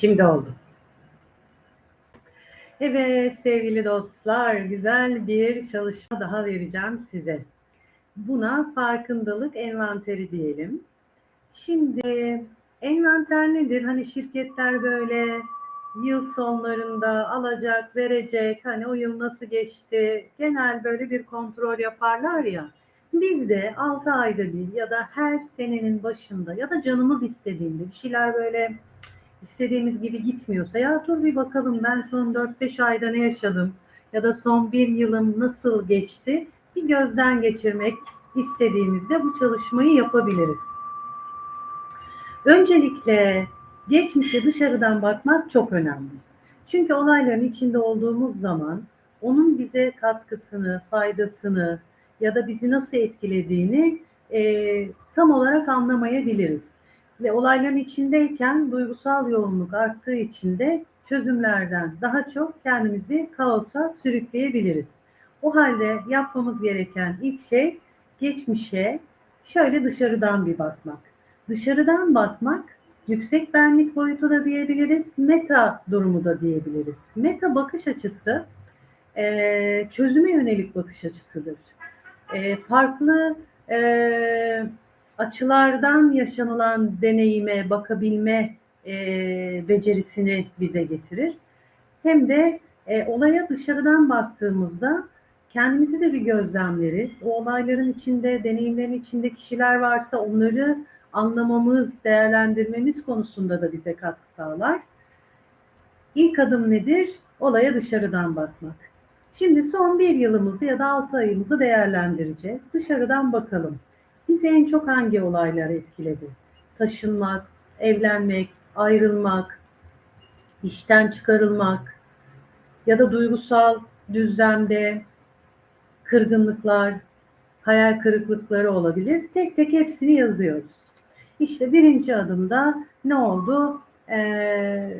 Şimdi oldu. Evet sevgili dostlar, güzel bir çalışma daha vereceğim size. Buna farkındalık envanteri diyelim. Şimdi envanter nedir? Hani şirketler böyle yıl sonlarında alacak, verecek, hani o yıl nasıl geçti, genel böyle bir kontrol yaparlar ya. Biz de 6 ayda bir ya da her senenin başında ya da canımız istediğinde bir şeyler böyle istediğimiz gibi gitmiyorsa ya dur bir bakalım ben son 4-5 ayda ne yaşadım ya da son bir yılım nasıl geçti bir gözden geçirmek istediğimizde bu çalışmayı yapabiliriz. Öncelikle geçmişe dışarıdan bakmak çok önemli. Çünkü olayların içinde olduğumuz zaman onun bize katkısını, faydasını ya da bizi nasıl etkilediğini e, tam olarak anlamayabiliriz. Ve olayların içindeyken duygusal yoğunluk arttığı için de çözümlerden daha çok kendimizi kaosa sürükleyebiliriz. O halde yapmamız gereken ilk şey geçmişe şöyle dışarıdan bir bakmak. Dışarıdan bakmak yüksek benlik boyutu da diyebiliriz, meta durumu da diyebiliriz. Meta bakış açısı e, çözüme yönelik bakış açısıdır. E, farklı e, açılardan yaşanılan deneyime bakabilme e, becerisini bize getirir. Hem de e, olaya dışarıdan baktığımızda kendimizi de bir gözlemleriz. O olayların içinde, deneyimlerin içinde kişiler varsa onları anlamamız, değerlendirmemiz konusunda da bize katkı sağlar. İlk adım nedir? Olaya dışarıdan bakmak. Şimdi son bir yılımızı ya da altı ayımızı değerlendireceğiz. Dışarıdan bakalım. Bizi en çok hangi olaylar etkiledi? Taşınmak, evlenmek, ayrılmak, işten çıkarılmak ya da duygusal düzlemde kırgınlıklar, hayal kırıklıkları olabilir. Tek tek hepsini yazıyoruz. İşte birinci adımda ne oldu? Ee,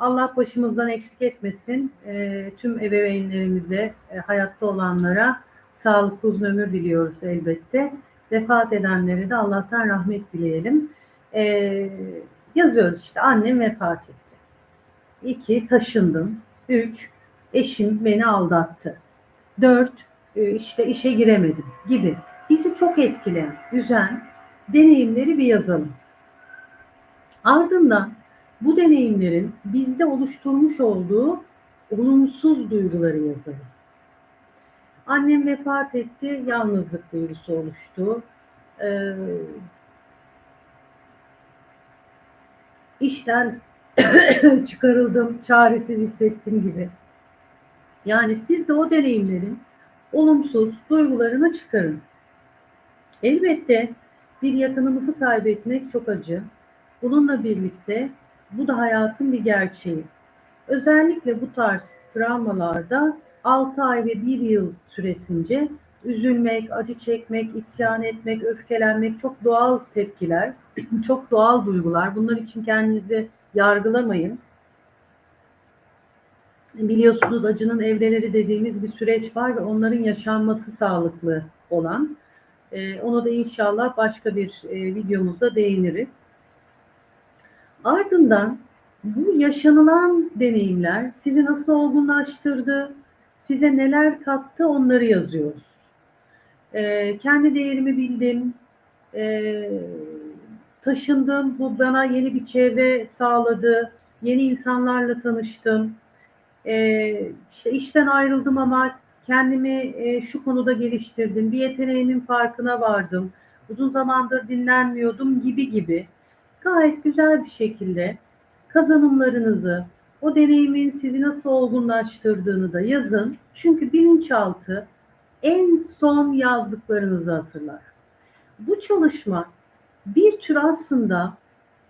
Allah başımızdan eksik etmesin. E, tüm ebeveynlerimize, e, hayatta olanlara sağlıklı uzun ömür diliyoruz elbette. Vefat edenlere de Allah'tan rahmet dileyelim. E, yazıyoruz işte annem vefat etti. İki, taşındım. Üç, eşim beni aldattı. Dört, e, işte işe giremedim gibi. Bizi çok etkileyen, üzen deneyimleri bir yazalım. Ardından bu deneyimlerin bizde oluşturmuş olduğu olumsuz duyguları yazalım. Annem vefat etti, yalnızlık duygusu oluştu. Ee, işten çıkarıldım, çaresiz hissettim gibi. Yani siz de o deneyimlerin olumsuz duygularını çıkarın. Elbette bir yakınımızı kaybetmek çok acı. Bununla birlikte bu da hayatın bir gerçeği. Özellikle bu tarz travmalarda 6 ay ve 1 yıl süresince üzülmek, acı çekmek, isyan etmek, öfkelenmek çok doğal tepkiler, çok doğal duygular. Bunlar için kendinizi yargılamayın. Biliyorsunuz acının evreleri dediğimiz bir süreç var ve onların yaşanması sağlıklı olan. Ee, onu da inşallah başka bir e, videomuzda değiniriz. Ardından bu yaşanılan deneyimler sizi nasıl olgunlaştırdı, size neler kattı onları yazıyoruz. Ee, kendi değerimi bildim, e, taşındım, bu bana yeni bir çevre sağladı, yeni insanlarla tanıştım. Ee, işte işten ayrıldım ama kendimi e, şu konuda geliştirdim, bir yeteneğimin farkına vardım, uzun zamandır dinlenmiyordum gibi gibi. Gayet güzel bir şekilde kazanımlarınızı, o deneyimin sizi nasıl olgunlaştırdığını da yazın. Çünkü bilinçaltı en son yazdıklarınızı hatırlar. Bu çalışma bir tür aslında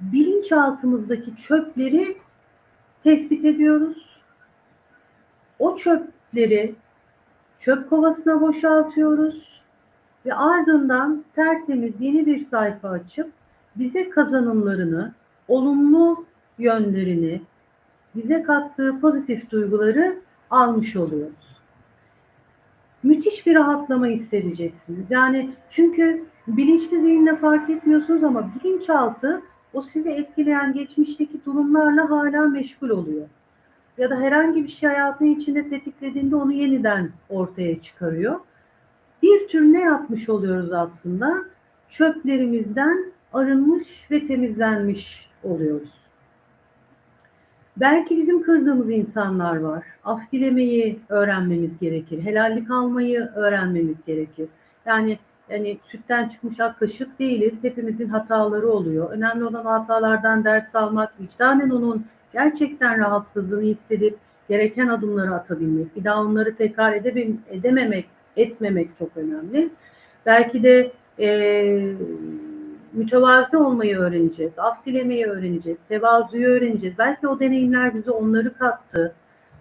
bilinçaltımızdaki çöpleri tespit ediyoruz. O çöpleri çöp kovasına boşaltıyoruz ve ardından tertemiz yeni bir sayfa açıp bize kazanımlarını, olumlu yönlerini, bize kattığı pozitif duyguları almış oluyoruz. Müthiş bir rahatlama hissedeceksiniz. Yani çünkü bilinçli zihinle fark etmiyorsunuz ama bilinçaltı o sizi etkileyen geçmişteki durumlarla hala meşgul oluyor. Ya da herhangi bir şey hayatın içinde tetiklediğinde onu yeniden ortaya çıkarıyor. Bir tür ne yapmış oluyoruz aslında? Çöplerimizden arınmış ve temizlenmiş oluyoruz. Belki bizim kırdığımız insanlar var. Af dilemeyi öğrenmemiz gerekir. Helallik almayı öğrenmemiz gerekir. Yani yani sütten çıkmış ak kaşık değiliz. Hepimizin hataları oluyor. Önemli olan hatalardan ders almak, vicdanen onun gerçekten rahatsızlığını hissedip gereken adımları atabilmek. Bir daha onları tekrar edemem, edememek, etmemek çok önemli. Belki de e, mütevazi olmayı öğreneceğiz, af dilemeyi öğreneceğiz, tevazuyu öğreneceğiz. Belki o deneyimler bize onları kattı.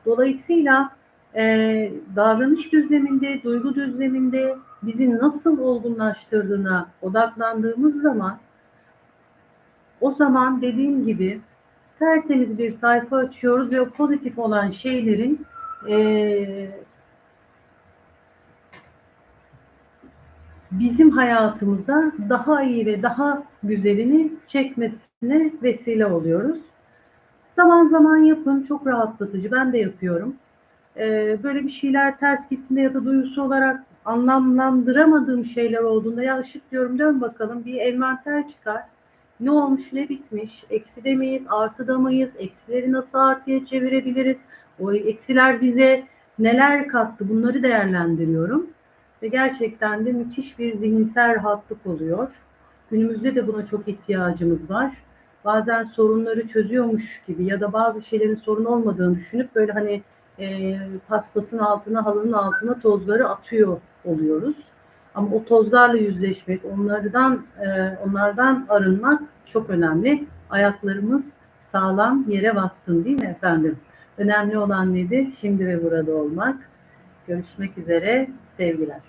Dolayısıyla e, davranış düzleminde, duygu düzleminde bizi nasıl olgunlaştırdığına odaklandığımız zaman o zaman dediğim gibi tertemiz bir sayfa açıyoruz ve pozitif olan şeylerin e, bizim hayatımıza daha iyi ve daha güzelini çekmesine vesile oluyoruz. Zaman zaman yapın, çok rahatlatıcı. Ben de yapıyorum. Ee, böyle bir şeyler ters gittiğinde ya da duyusu olarak anlamlandıramadığım şeyler olduğunda ya ışık diyorum dön bakalım bir envanter çıkar. Ne olmuş, ne bitmiş, ekside miyiz, artıda mıyız, eksileri nasıl artıya çevirebiliriz, o eksiler bize neler kattı bunları değerlendiriyorum ve gerçekten de müthiş bir zihinsel rahatlık oluyor. Günümüzde de buna çok ihtiyacımız var. Bazen sorunları çözüyormuş gibi ya da bazı şeylerin sorun olmadığını düşünüp böyle hani e, paspasın altına, halının altına tozları atıyor oluyoruz. Ama o tozlarla yüzleşmek, onlardan e, onlardan arınmak çok önemli. Ayaklarımız sağlam yere bassın değil mi efendim? Önemli olan nedir? Şimdi ve burada olmak. Görüşmek üzere. Sevgiler.